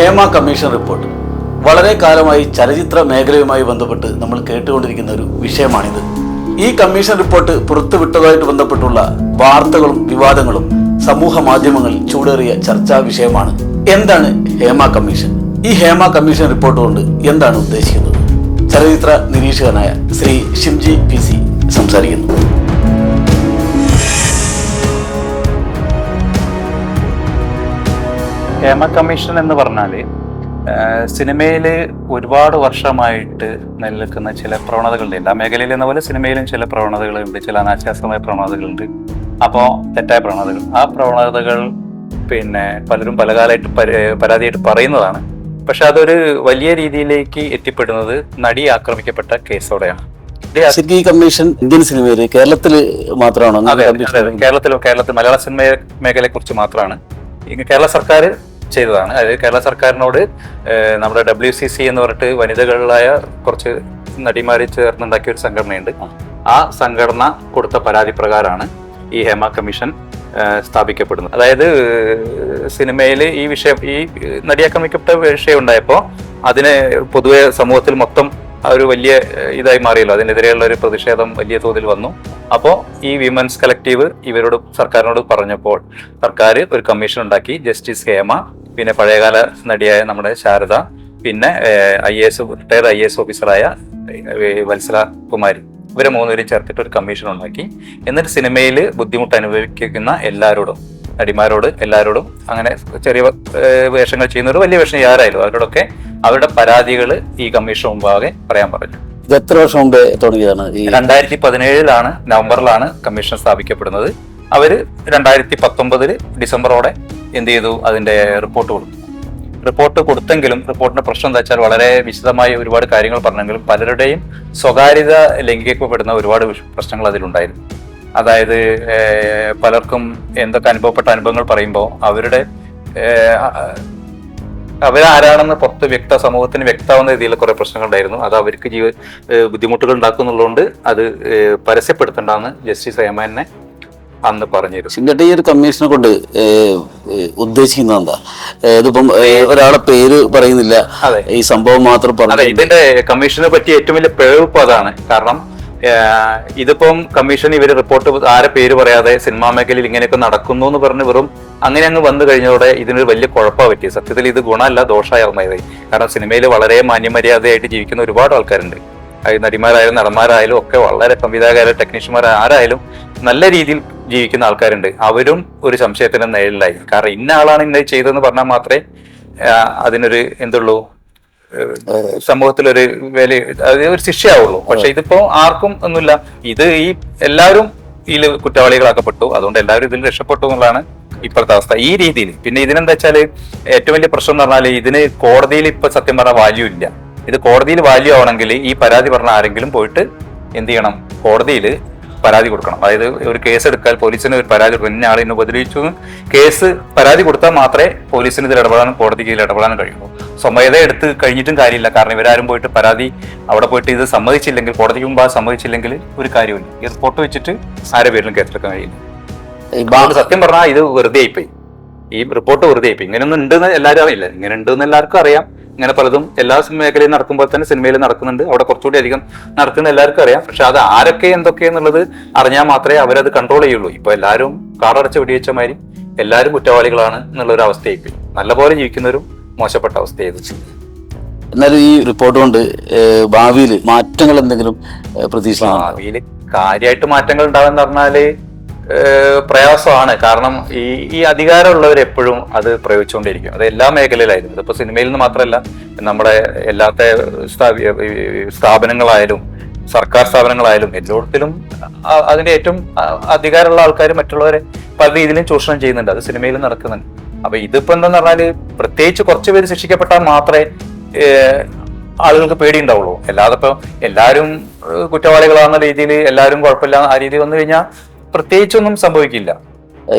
Hema commission report. വളരെ കാലമായി ചലച്ചിത്ര മേഖലയുമായി ബന്ധപ്പെട്ട് നമ്മൾ കേട്ടുകൊണ്ടിരിക്കുന്ന ഒരു വിഷയമാണിത്. ഈ കമ്മീഷൻ റിപ്പോർട്ട് പുറത്തുവിട്ടതായിട്ട് ബന്ധപ്പെട്ടുള്ള വാർത്തകളും വിവാദങ്ങളും സമൂഹ മാധ്യമങ്ങളിൽ ചൂടേറിയ ചർച്ചാ വിഷയമാണ്. എന്താണ് ഹേമ കമ്മീഷൻ? ഈ ഹേമ കമ്മീഷൻ റിപ്പോർട്ട് കൊണ്ട് എന്താണ് ഉദ്ദേശിക്കുന്നത്? ചലച്ചിത്ര നിരീക്ഷകനായ ശ്രീ ഷിംജി പി സി സംസാരിക്കുന്നു. ഹേമ കമ്മീഷൻ എന്ന് പറഞ്ഞാൽ സിനിമയിൽ ഒരുപാട് വർഷമായിട്ട് നിലനിൽക്കുന്ന ചില പ്രവണതകളുണ്ട്. ആ മേഖലയിൽ എന്ന പോലെ സിനിമയിലും ചില പ്രവണതകളുണ്ട് ചില അനാശാസ്യമായ പ്രവണതകളുണ്ട്. അപ്പോൾ തെറ്റായ പ്രവണതകൾ. ആ പ്രവണതകൾ പിന്നെ പലരും പല കാലമായിട്ട് പരാതിയായിട്ട് പറയുന്നതാണ്. പക്ഷെ അതൊരു വലിയ രീതിയിലേക്ക് എത്തിപ്പെടുന്നത് നടി ആക്രമിക്കപ്പെട്ട കേസോടെയാണ്. കമ്മീഷൻ ഇന്ത്യൻ സിനിമയിൽ കേരളത്തിൽ മാത്രമാണോ? കേരളത്തിൽ കേരളത്തിൽ മലയാള സിനിമ മേഖലയെ കുറിച്ച് മാത്രമാണ് കേരള സർക്കാർ ചെയ്തതാണ്. അതായത് കേരള സർക്കാരിനോട് നമ്മുടെ ഡബ്ല്യു സി സി എന്ന് പറഞ്ഞിട്ട് വനിതകളിലായ കുറച്ച് നടിമാരെ ചേർന്നുണ്ടാക്കിയ ഒരു സംഘടനയുണ്ട്. ആ. സംഘടന കൊടുത്ത പരാതി പ്രകാരമാണ് ഈ ഹേമ കമ്മീഷൻ സ്ഥാപിക്കപ്പെടുന്നത്. അതായത് സിനിമയിൽ ഈ വിഷയം ഈ നടിയാക്രമിക്കപ്പെട്ട വിഷയം ഉണ്ടായപ്പോൾ അതിന് പൊതുവെ സമൂഹത്തിൽ മൊത്തം ഒരു വലിയ ഇതായി മാറിയല്ലോ. അതിനെതിരെയുള്ള ഒരു പ്രതിഷേധം വലിയ തോതിൽ വന്നു. അപ്പോൾ ഈ വിമൻസ് കളക്റ്റീവ് ഇവരോട് സർക്കാരിനോട് പറഞ്ഞപ്പോൾ സർക്കാർ ഒരു കമ്മീഷൻ ഉണ്ടാക്കി ജസ്റ്റിസ് ഹേമ പിന്നെ പഴയകാല നടിയായ നമ്മുടെ ശാരദ പിന്നെ I S retired I S ഓഫീസറായ വത്സല കുമാരി ഇവരെ മൂന്നുപേരും ചേർത്തിട്ട് ഒരു കമ്മീഷൻ ഉണ്ടാക്കി. എന്നിട്ട് സിനിമയിൽ ബുദ്ധിമുട്ട് അനുഭവിക്കുന്ന എല്ലാവരോടും നടിമാരോട് എല്ലാവരോടും അങ്ങനെ ചെറിയ വേഷങ്ങൾ ചെയ്യുന്നവർ വലിയ വേഷം ആരായാലും അവരോടൊക്കെ അവരുടെ പരാതികൾ ഈ കമ്മീഷൻ മുമ്പാകെ പറയാൻ പറഞ്ഞു. ഇത് എത്ര വർഷം മുമ്പേ തുടങ്ങിയതാണ് രണ്ടായിരത്തി പതിനേഴിലാണ് നവംബറിലാണ് കമ്മീഷൻ സ്ഥാപിക്കപ്പെടുന്നത്. അവർ രണ്ടായിരത്തി പത്തൊമ്പതിൽ ഡിസംബറോടെ എന്ത് ചെയ്തു അതിന്റെ റിപ്പോർട്ട് കൊടുത്തു. റിപ്പോർട്ട് കൊടുത്തെങ്കിലും റിപ്പോർട്ടിന്റെ പ്രശ്നം എന്താ വെച്ചാൽ വളരെ വിശദമായി ഒരുപാട് കാര്യങ്ങൾ പറഞ്ഞെങ്കിലും പലരുടെയും സ്വകാര്യത ലംഘിക്കപ്പെടുന്ന ഒരുപാട് പ്രശ്നങ്ങൾ അതിലുണ്ടായിരുന്നു. അതായത് പലർക്കും എന്തൊക്കെ അനുഭവപ്പെട്ട അനുഭവങ്ങൾ പറയുമ്പോൾ അവരുടെ അവരാരാണെന്ന് പുറത്ത് വ്യക്ത സമൂഹത്തിന് വ്യക്തമാവുന്ന രീതിയിലുള്ള കുറെ പ്രശ്നങ്ങൾ ഉണ്ടായിരുന്നു അത് അവർക്ക് ജീവ ബുദ്ധിമുട്ടുകൾ ഉണ്ടാക്കുന്നുള്ളതുകൊണ്ട് അത് പരസ്യപ്പെടുത്തേണ്ടെന്ന് ജസ്റ്റിസ് ഹേമനെ അന്ന് പറഞ്ഞിരുന്നു. സിംഗട്ടെ ഈ ഒരു കമ്മീഷനെ കൊണ്ട് ഉദ്ദേശിക്കുന്നത് എന്താ? ഇതിപ്പം ഒരാളെ പേര് പറയുന്നില്ല. ഈ സംഭവം മാത്രം പറഞ്ഞു ഇതിന്റെ കമ്മീഷനെ പറ്റി ഏറ്റവും വലിയ പിഴവ് അതാണ്. കാരണം ഇതിപ്പം കമ്മീഷൻ ഇവർ റിപ്പോർട്ട് ആരെ പേര് പറയാതെ സിനിമാ മേഖലയിൽ ഇങ്ങനെയൊക്കെ നടക്കുന്നു എന്ന് പറഞ്ഞ് വെറും അങ്ങനെ അങ്ങ് വന്നു കഴിഞ്ഞതോടെ ഇതിനൊരു വലിയ കുഴപ്പമാണ് പറ്റിയത് സത്യത്തിൽ ഇത് ഗുണമല്ല ദോഷമായിരുന്നതായി കാരണം സിനിമയിൽ വളരെ മാന്യമര്യാദയായിട്ട് ജീവിക്കുന്ന ഒരുപാട് ആൾക്കാരുണ്ട്. നടിമാരായാലും നടന്മാരായാലും ഒക്കെ വളരെ സംവിധായകരായാലും ടെക്നീഷ്യന്മാരായാലും നല്ല രീതിയിൽ ജീവിക്കുന്ന ആൾക്കാരുണ്ട്. അവരും ഒരു സംശയത്തിന് നേരിലായി കാരണം ഇന്ന ആളാണ് ഇന്നത് ചെയ്തതെന്ന് പറഞ്ഞാൽ മാത്രമേ അതിനൊരു എന്തുള്ളൂ സമൂഹത്തിലൊരു വില അത് ഒരു ശിക്ഷയാവുള്ളൂ. പക്ഷെ ഇതിപ്പോ ആർക്കും ഒന്നുമില്ല. ഇത് ഈ എല്ലാവരും ഇതിൽ കുറ്റവാളികളാക്കപ്പെട്ടു. അതുകൊണ്ട് എല്ലാവരും ഇതിൽ രക്ഷപ്പെട്ടു എന്നുള്ളതാണ് ഇപ്പോഴത്തെ അവസ്ഥ. ഈ രീതിയിൽ പിന്നെ ഇതിനെന്താ വെച്ചാൽ ഏറ്റവും വലിയ പ്രശ്നം എന്ന് പറഞ്ഞാൽ ഇതിന് കോടതിയിൽ ഇപ്പൊ സത്യം പറഞ്ഞ വാല്യൂ ഇല്ല. ഇത് കോടതിയിൽ വാല്യൂ ആവണമെങ്കിൽ ഈ പരാതി പറഞ്ഞ ആരെങ്കിലും പോയിട്ട് എന്ത് ചെയ്യണം? കോടതിയിൽ പരാതി കൊടുക്കണം. അതായത് ഒരു കേസ് എടുക്കാൻ പോലീസിന് ഒരു പരാതി കൊടുക്കണം ഇന്ന ആളിനെ ഉപദ്രവിച്ചു കേസ് പരാതി കൊടുത്താൽ മാത്രമേ പോലീസിന് ഇതിൽ ഇടപെടാനും കോടതിക്ക് ഇതിൽ ഇടപെടാനും കഴിയുള്ളൂ. സ്വമേധ എടുത്ത് കഴിഞ്ഞിട്ടും കാര്യമില്ല. കാരണം ഇവരാരും പോയിട്ട് പരാതി അവിടെ പോയിട്ട് ഇത് സമ്മതിച്ചില്ലെങ്കിൽ കോടതിക്ക് മുമ്പ് സമ്മതിച്ചില്ലെങ്കിൽ ഒരു കാര്യമില്ല ഈ റിപ്പോർട്ട് വെച്ചിട്ട് ആരെ പേരിലും കേസെടുക്കാൻ കഴിയില്ല. അതുകൊണ്ട് സത്യം പറഞ്ഞാൽ ഇത് വെറുതെ ആയിപ്പോയി. ഈ റിപ്പോർട്ട് വെറുതെ ആയിപ്പോയി. ഇങ്ങനെയൊന്നും ഉണ്ടെന്ന് എല്ലാവരും അറിയില്ല. ഇങ്ങനെ ഉണ്ടെന്ന് എല്ലാവർക്കും അറിയാം. ഇങ്ങനെ പലതും എല്ലാ മേഖലയും നടക്കുമ്പോൾ തന്നെ സിനിമയിൽ നടക്കുന്നുണ്ട്. അവിടെ കുറച്ചുകൂടി അധികം നടക്കുന്ന എല്ലാവർക്കും അറിയാം. പക്ഷെ അത് ആരൊക്കെ എന്തൊക്കെ എന്നുള്ളത് അറിഞ്ഞാൽ മാത്രമേ അവരത് കൺട്രോൾ ചെയ്യുള്ളൂ. ഇപ്പൊ എല്ലാവരും കാറടച്ച് വെടിവെച്ച മാതിരി എല്ലാവരും കുറ്റവാളികളാണ് എന്നുള്ള ഒരു അവസ്ഥയായിപ്പോയി. നല്ലപോലെ ജീവിക്കുന്നവരും മോശപ്പെട്ട അവസ്ഥയായത് എന്നാലും ഈ റിപ്പോർട്ട് കൊണ്ട് ഭാവിയിൽ മാറ്റങ്ങൾ എന്തെങ്കിലും പ്രതീക്ഷ ഭാവിയിൽ കാര്യമായിട്ട് മാറ്റങ്ങൾ ഉണ്ടാവെന്ന് പറഞ്ഞാൽ പ്രയാസമാണ്. കാരണം ഈ ഈ അധികാരമുള്ളവർ എപ്പോഴും അത് പ്രയോഗിച്ചുകൊണ്ടിരിക്കും. അത് എല്ലാ മേഖലയിലായിരുന്നു ഇതിപ്പോ സിനിമയിൽ നിന്ന് മാത്രമല്ല നമ്മുടെ എല്ലാത്ത സ്ഥാപനങ്ങളായാലും സർക്കാർ സ്ഥാപനങ്ങളായാലും എല്ലായിടത്തിലും അതിന്റെ ഏറ്റവും അധികാരമുള്ള ആൾക്കാർ മറ്റുള്ളവരെ പല രീതിയിലും ചൂഷണം ചെയ്യുന്നുണ്ട്. അത് സിനിമയിൽ നടക്കുന്നുണ്ട്. അപ്പൊ ഇതിപ്പോ എന്താന്ന് പറഞ്ഞാൽ പ്രത്യേകിച്ച് കുറച്ച് പേര് ശിക്ഷിക്കപ്പെട്ടാൽ മാത്രമേ ആളുകൾക്ക് പേടി ഉണ്ടാവുള്ളൂ അല്ലാതെ ഇപ്പൊ എല്ലാവരും കുറ്റവാളികളാകുന്ന രീതിയിൽ എല്ലാവരും കുഴപ്പമില്ല ആ രീതി വന്നു കഴിഞ്ഞാൽ പ്രത്യേകിച്ചൊന്നും സംഭവിക്കില്ല.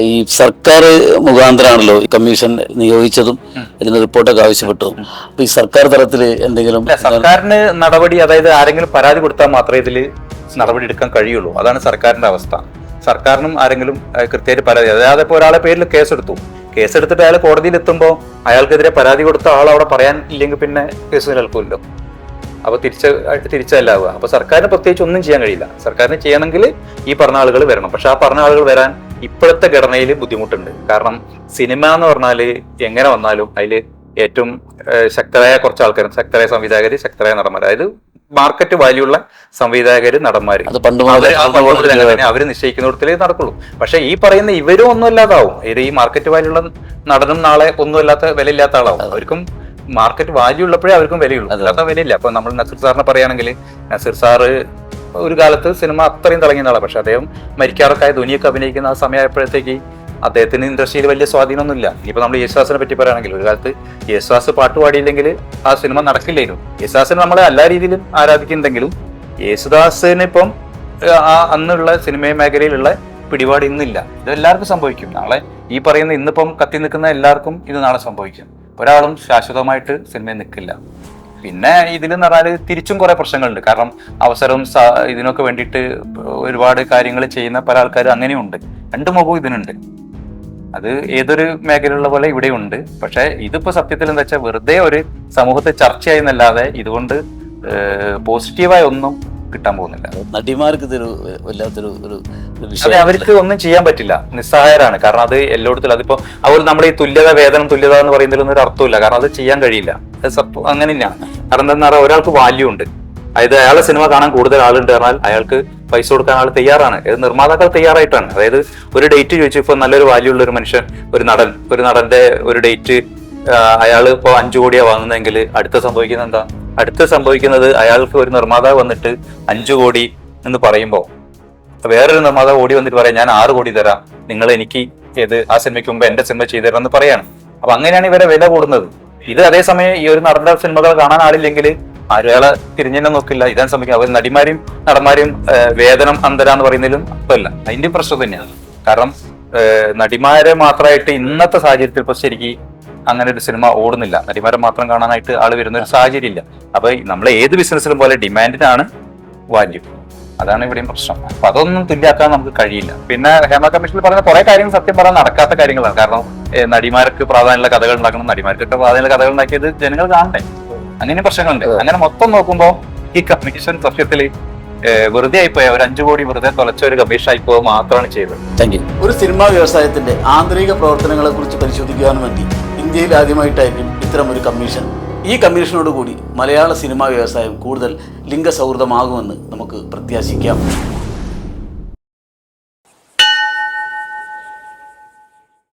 ഈ സർക്കാർ മുഖാന്തരാണല്ലോ ഈ കമ്മീഷൻ നിയോഗിച്ചതും ഇതിന് റിപ്പോർട്ടൊക്കെ ആവശ്യപ്പെട്ടതും. അപ്പൊ ഈ സർക്കാർ തലത്തിൽ എന്തെങ്കിലും സർക്കാരിന് നടപടി അതായത് ആരെങ്കിലും പരാതി കൊടുത്താൽ മാത്രമേ ഇതിൽ നടപടി എടുക്കാൻ കഴിയുള്ളൂ. അതാണ് സർക്കാരിന്റെ അവസ്ഥ. സർക്കാരിനും ആരെങ്കിലും കൃത്യമായിട്ട് പരാതി അതായത് ഇപ്പോൾ ഒരാളെ പേരിൽ കേസെടുത്തു. കേസെടുത്തിട്ട് അയാൾ കോടതിയിൽ എത്തുമ്പോൾ അയാൾക്കെതിരെ പരാതി കൊടുത്ത ആൾ അവിടെ പറയാൻ ഇല്ലെങ്കിൽ പിന്നെ കേസ് നിലനിൽക്കുമല്ലോ അപ്പൊ തിരിച്ച തിരിച്ചല്ലാവുക. അപ്പൊ സർക്കാരിന് പ്രത്യേകിച്ച് ഒന്നും ചെയ്യാൻ കഴിയില്ല. സർക്കാരിന് ചെയ്യണമെങ്കിൽ ഈ പറഞ്ഞ ആളുകൾ വരണം. പക്ഷെ ആ പറഞ്ഞ ആളുകൾ വരാൻ ഇപ്പോഴത്തെ ഘടനയിൽ ബുദ്ധിമുട്ടുണ്ട്. കാരണം സിനിമ എന്ന് പറഞ്ഞാൽ എങ്ങനെ വന്നാലും അതിൽ ഏറ്റവും ശക്തരായ കുറച്ച് ആൾക്കാർ ശക്തരായ സംവിധായകർ ശക്തരായ നടന്മാർ അതായത് മാർക്കറ്റ് വാല്യൂ ഉള്ള സംവിധായകർ നടന്മാർ അവർ നിശ്ചയിക്കുന്നിടത്തിലേ നടക്കുള്ളൂ. പക്ഷെ ഈ പറയുന്ന ഇവരും ഒന്നും ഇല്ലാതാവും ഇത് ഈ മാർക്കറ്റ് വാല്യൂ ഉള്ള നടനും നാളെ ഒന്നും ഇല്ലാത്ത വില ഇല്ലാത്ത ആളാവും അവർക്കും മാർക്കറ്റ് വാല്യൂ ഉള്ളപ്പോഴേ അവർക്കും വിലയുള്ളൂ. അല്ലാത്ത വിലയില്ല. അപ്പൊ നമ്മൾ നസീർ സാറിനെ പറയുകയാണെങ്കിൽ നസീർ സാറ് ഒരു കാലത്ത് സിനിമ അത്രയും തിളങ്ങിയ ആളാണ് പക്ഷെ അദ്ദേഹം മരിക്കാറൊക്കെ ധോനിയൊക്കെ അഭിനയിക്കുന്ന ആ സമയമായപ്പോഴത്തേക്ക് അദ്ദേഹത്തിന് ഇൻഡസ്ട്രിയിൽ വലിയ സ്വാധീനമൊന്നുമില്ല. ഇപ്പൊ നമ്മൾ യേശുദാസിനെ പറ്റി പറയുകയാണെങ്കിൽ ഒരു കാലത്ത് യേശുദാസ് പാട്ട് പാടിയില്ലെങ്കിൽ ആ സിനിമ നടക്കില്ലായിരുന്നു. യേശുദാസിനെ നമ്മളെ എല്ലാ രീതിയിലും ആരാധിക്കുന്നുണ്ടെങ്കിലും യേശുദാസിന് ഇപ്പം ആ അന്നുള്ള സിനിമ മേഖലയിലുള്ള പിടിപാട് ഇന്നില്ല. ഇത് എല്ലാവർക്കും സംഭവിക്കും. നാളെ ഈ പറയുന്ന ഇന്നിപ്പം കത്തി നിൽക്കുന്ന എല്ലാവർക്കും ഇത് നാളെ സംഭവിക്കും. ഒരാളും ശാശ്വതമായിട്ട് സിനിമയിൽ നിൽക്കില്ല. പിന്നെ ഇതിൽ എന്ന് പറഞ്ഞാൽ തിരിച്ചും കുറെ പ്രശ്നങ്ങളുണ്ട്. കാരണം അവസരവും ഇതിനൊക്കെ വേണ്ടിയിട്ട് ഒരുപാട് കാര്യങ്ങൾ ചെയ്യുന്ന പല ആൾക്കാരും അങ്ങനെയുണ്ട്. രണ്ടു മുഖവും ഇതിനുണ്ട്. അത് ഏതൊരു മേഖലയുള്ള പോലെ ഇവിടെയുണ്ട്. പക്ഷെ ഇതിപ്പോ സത്യത്തിൽ എന്താ വെച്ചാൽ വെറുതെ ഒരു സമൂഹത്തെ ചർച്ചയായി എന്നല്ലാതെ ഇതുകൊണ്ട് പോസിറ്റീവായ ഒന്നും കിട്ടാൻ പോകുന്നില്ല. നടിമാർക്ക് ഇതൊരു വല്ലാത്തൊരു ഒരു അതെ അവർക്ക് ഒന്നും ചെയ്യാൻ പറ്റില്ല. നിസ്സഹായരാണ്. കാരണം അത് എല്ലായിടത്തും അതിപ്പോ അതുപോലെ നമ്മുടെ ഈ തുല്യത വേതനം തുല്യത എന്ന് പറയുന്നതിലൊന്നും ഒരു അർത്ഥമില്ല കാരണം അത് ചെയ്യാൻ കഴിയില്ല. അത് സപ്പോ- അങ്ങനെ തന്നെയാണ് കാരണം എന്താ പറയുക ഒരാൾക്ക് വാല്യൂ ഉണ്ട്. അതായത് അയാളെ സിനിമ കാണാൻ കൂടുതൽ ആളുണ്ട് പറഞ്ഞാൽ അയാൾക്ക് പൈസ കൊടുക്കാൻ ആൾ തയ്യാറാണ്. ഇത് നിർമ്മാതാക്കൾ തയ്യാറായിട്ടാണ്. അതായത് ഒരു ഡേറ്റ് ചോദിച്ചു ഇപ്പൊ നല്ലൊരു വാല്യൂ ഉള്ള ഒരു മനുഷ്യൻ ഒരു നടൻ ഒരു നടന്റെ ഒരു ഡേറ്റ് അയാൾ ഇപ്പോൾ അഞ്ചു കോടിയാ വാങ്ങുന്നതെങ്കിൽ അടുത്ത സംഭവിക്കുന്നത് എന്താ? അടുത്ത് സംഭവിക്കുന്നത് അയാൾക്ക് ഒരു നിർമ്മാതാവ് വന്നിട്ട് അഞ്ചു കോടി എന്ന് പറയുമ്പോൾ വേറൊരു നിർമ്മാതാവ് ഓടി വന്നിട്ട് പറയാം ഞാൻ ആറ് കോടി തരാം. നിങ്ങൾ എനിക്ക് ഏത് ആ സിനിമയ്ക്ക് മുമ്പ് എന്റെ സിനിമ ചെയ്തു എന്ന് പറയാണ്. അപ്പൊ അങ്ങനെയാണ് ഇവരെ വില കൂടുന്നത്. ഇത് അതേസമയം ഈ ഒരു നടന്റെ സിനിമകൾ കാണാൻ ആളില്ലെങ്കിൽ അയാളെ തിരിഞ്ഞെന്നെ നോക്കില്ല. ഇതാണ് സംഭവിക്കുക അവർ നടിമാരും നടന്മാരും വേതനം അന്തര എന്ന് പറയുന്നതിലും അപ്പല്ല. അതിന്റെയും പ്രശ്നം തന്നെയാണ്. കാരണം നടിമാരെ മാത്രമായിട്ട് ഇന്നത്തെ സാഹചര്യത്തിൽ ഇപ്പൊ ശരിക്കും അങ്ങനെ ഒരു സിനിമ ഓടുന്നില്ല. നടിമാരെ മാത്രം കാണാനായിട്ട് ആൾ വരുന്ന ഒരു സാഹചര്യം ഇല്ല അപ്പൊ നമ്മൾ ഏത് ബിസിനസ്സിലും പോലെ ഡിമാൻഡിനാണ് വാല്യൂ അതാണ് ഇവിടെയും പ്രശ്നം. അപ്പൊ അതൊന്നും തുല്യാക്കാൻ നമുക്ക് കഴിയില്ല. പിന്നെ ഹേമ കമ്മീഷനിൽ പറയുന്ന കുറെ കാര്യങ്ങൾ സത്യം പറയാൻ നടക്കാത്ത കാര്യങ്ങളാണ്. കാരണം നടിമാർക്ക് പ്രാധാന്യമുള്ള കഥകൾ ഉണ്ടാക്കണം. നടിമാർക്കൊക്കെ പ്രാധാന്യമുള്ള കഥകൾ ഉണ്ടാക്കിയത് ജനങ്ങൾ കാണണ്ടേ അങ്ങനെ പ്രശ്നങ്ങളുണ്ട്. അങ്ങനെ മൊത്തം നോക്കുമ്പോൾ ഈ കമ്മീഷൻ സത്യത്തിൽ വെറുതെ ആയിപ്പോയ. ഒരു അഞ്ചു കോടി വെറുതെ തുളച്ച ഒരു കമ്മീഷൻ പോവുക മാത്രമാണ് ചെയ്തത്. Thank you. ഒരു സിനിമാ വ്യവസായത്തിന്റെ ആന്തരിക പ്രവർത്തനങ്ങളെ കുറിച്ച് പരിശോധിക്കുവാൻ വേണ്ടി ഇന്ത്യയിൽ ആദ്യമായിട്ടായിരിക്കും ഇത്തരം ഒരു കമ്മീഷൻ ഈ കമ്മീഷനോടുകൂടി മലയാള സിനിമാ വ്യവസായം കൂടുതൽ ലിംഗസൗഹൃദമാകുമെന്ന് നമുക്ക് പ്രത്യാശിക്കാം.